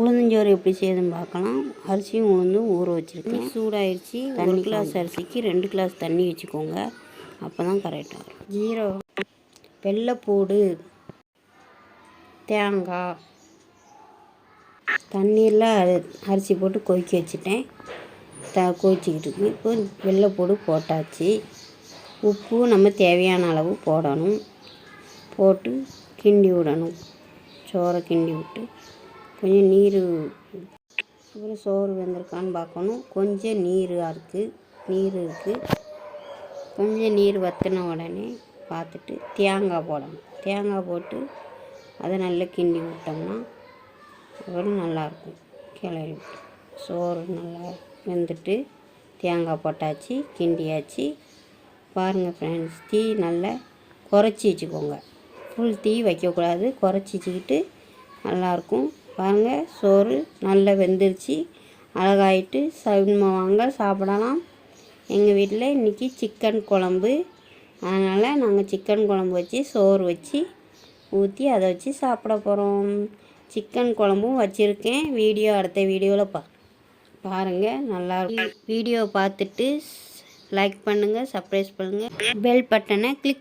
உளுந்தஞ்சோறு எப்படி செய்யுதுன்னு பார்க்கலாம். அரிசியும் உளுந்தும் ஊற வச்சுருக்கேன். சூடாயிருச்சு. ஒரு கிளாஸ் அரிசிக்கு ரெண்டு கிளாஸ் தண்ணி வச்சுக்கோங்க. அப்போ தான் கரெக்டாக வரும் ஜீரோ வெள்ளைப்பூடு தேங்காய். தண்ணீரில் அரிசி போட்டு கொதிக்க வச்சுட்டேன். த கொதிச்சிக்கிட்டு இருக்கு. இப்போ வெள்ளைப்பூடு போட்டாச்சு. உப்பு நம்ம தேவையான அளவு போடணும். போட்டு கிண்டி விடணும். சோறை கிண்டி விட்டு. கொஞ்சம் நீர் அப்புறம் சோறு வெந்திருக்கான்னு பார்க்கணும். கொஞ்சம் நீராக இருக்குது நீர் இருக்குது கொஞ்சம் நீர் வற்றின உடனே பார்த்துட்டு தேங்காய் போடணும். தேங்காய் போட்டு அதை நல்லா கிண்டி விட்டோம்னா அப்புறம் நல்லாயிருக்கும் கிளறி சோறு நல்லா வெந்துட்டு தேங்காய் போட்டாச்சு கிண்டியாச்சு. பாருங்கள் ஃப்ரெண்ட்ஸ் தீ நல்லா குறைச்சி வச்சுக்கோங்க. ஃபுல் தீ வைக்கக்கூடாது குறைச்சி வச்சுக்கிட்டு நல்லாயிருக்கும் பாருங்கள் சோறு நல்லா வெந்துருச்சு. அழகாயிட்டு சைவமாக வாங்க சாப்பிடலாம். எங்கள் வீட்டில் இன்றைக்கி சிக்கன் குழம்பு. அதனால் நாங்கள் சிக்கன் குழம்பு வச்சு சோறு வச்சு ஊற்றி அதை வச்சு சாப்பிட போகிறோம் சிக்கன் குழம்பும் வச்சுருக்கேன். வீடியோ அடுத்த வீடியோவில் பா பாருங்கள் நல்லா வீடியோ பார்த்துட்டு லைக் பண்ணுங்கள் சப்ரைஸ் பண்ணுங்கள் பெல் பட்டனை கிளிக்